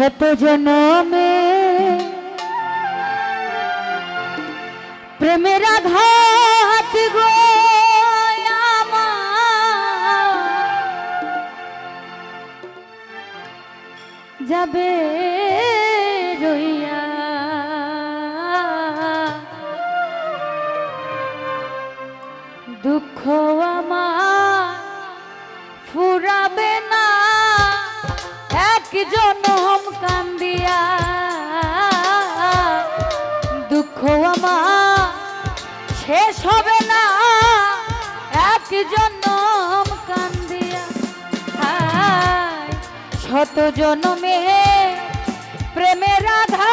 শত জনমে। প্রেমের আঘাত গো যাবে রইয়া। দুঃখ আমার तू जो नुमे प्रेमे राधा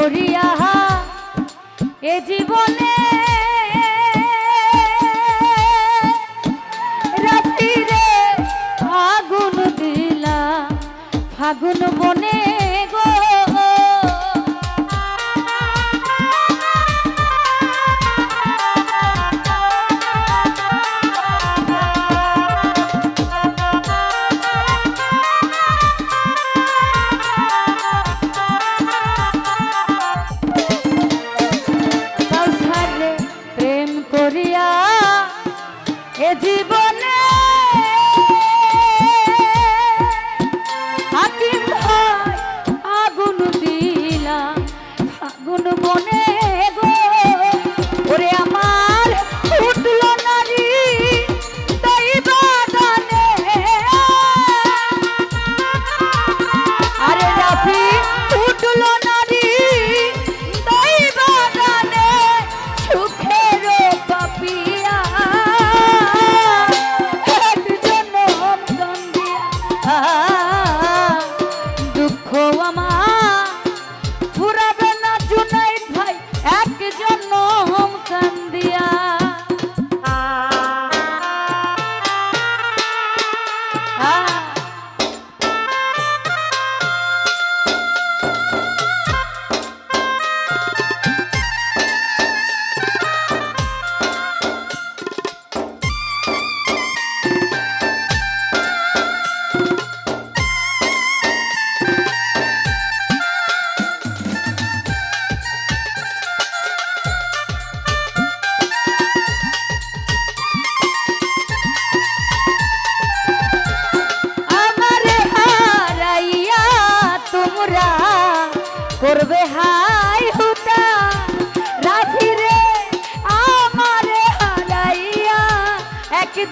করিয়া এ জীবনে রাত্রিরে আগুন দিলা ফাগুন বন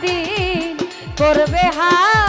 একদিন করবে হা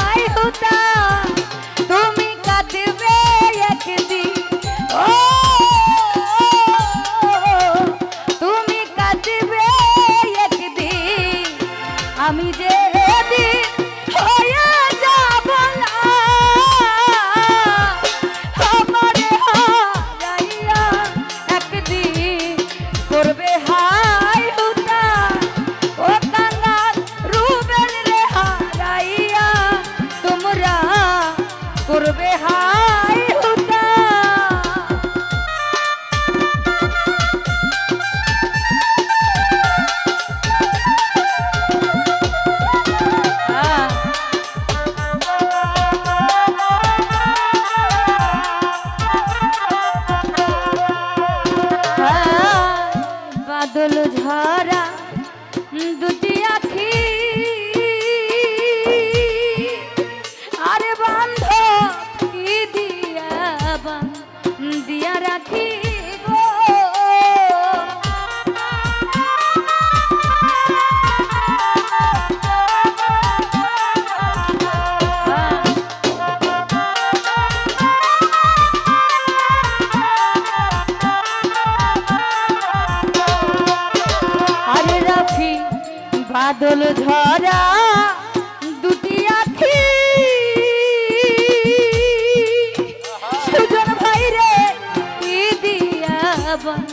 দিয়া বা-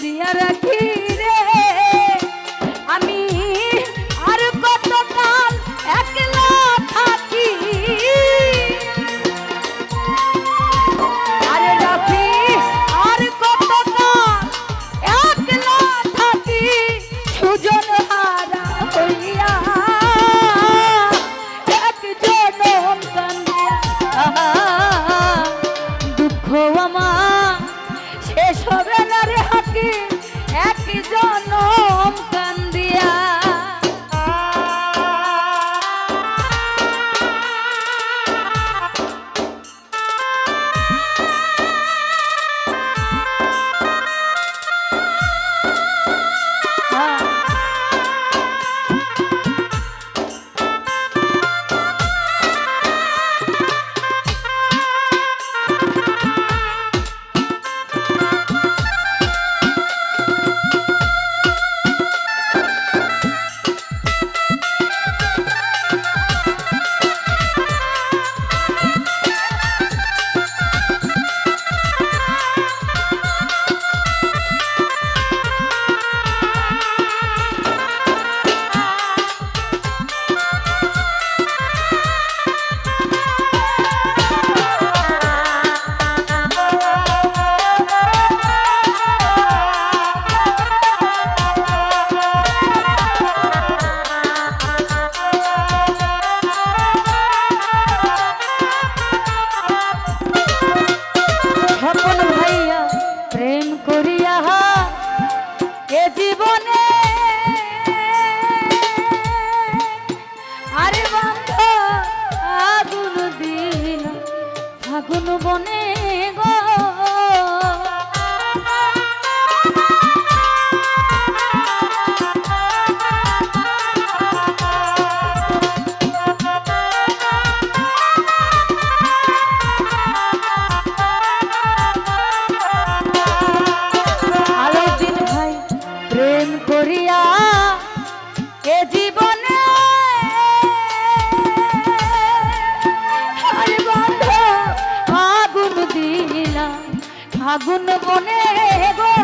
দিয়া রাখি বনে আগুন বনে গো।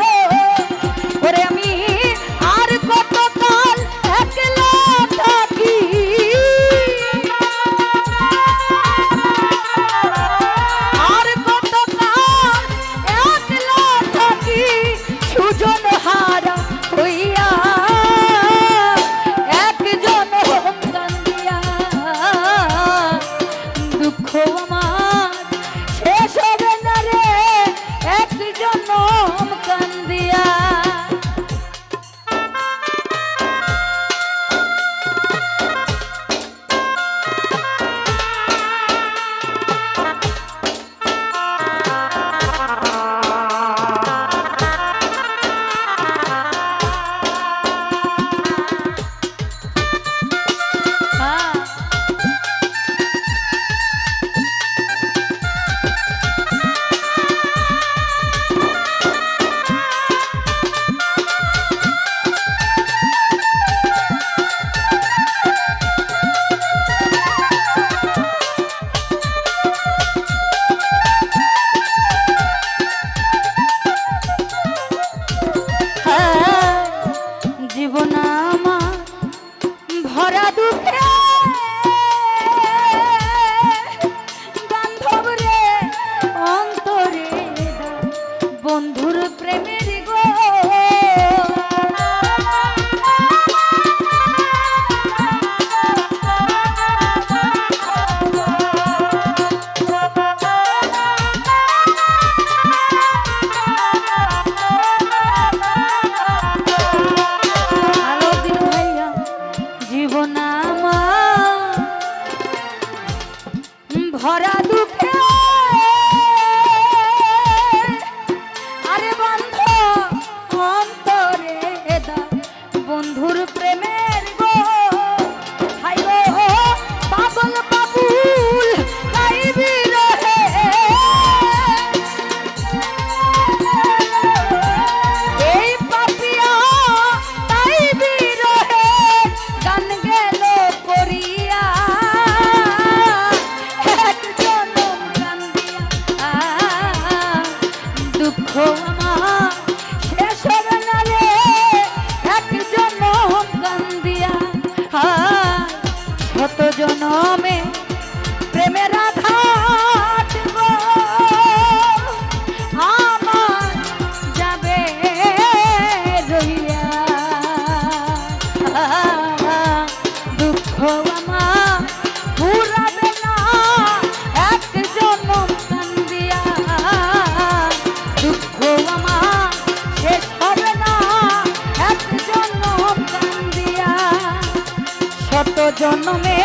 জন্মে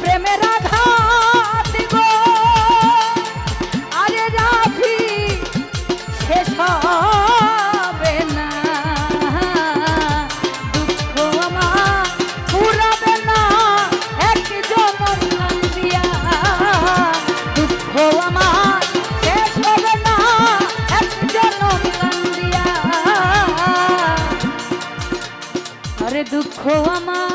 প্রেমের আঘাত গো আরে রাফি শেষ হবে না। দুঃখ আমার পুরাবে না, এক জনম কান্দিয়া দুঃখ আমার শেষ হবে না, এক জনম কান্দিয়া আরে দুঃখ আমার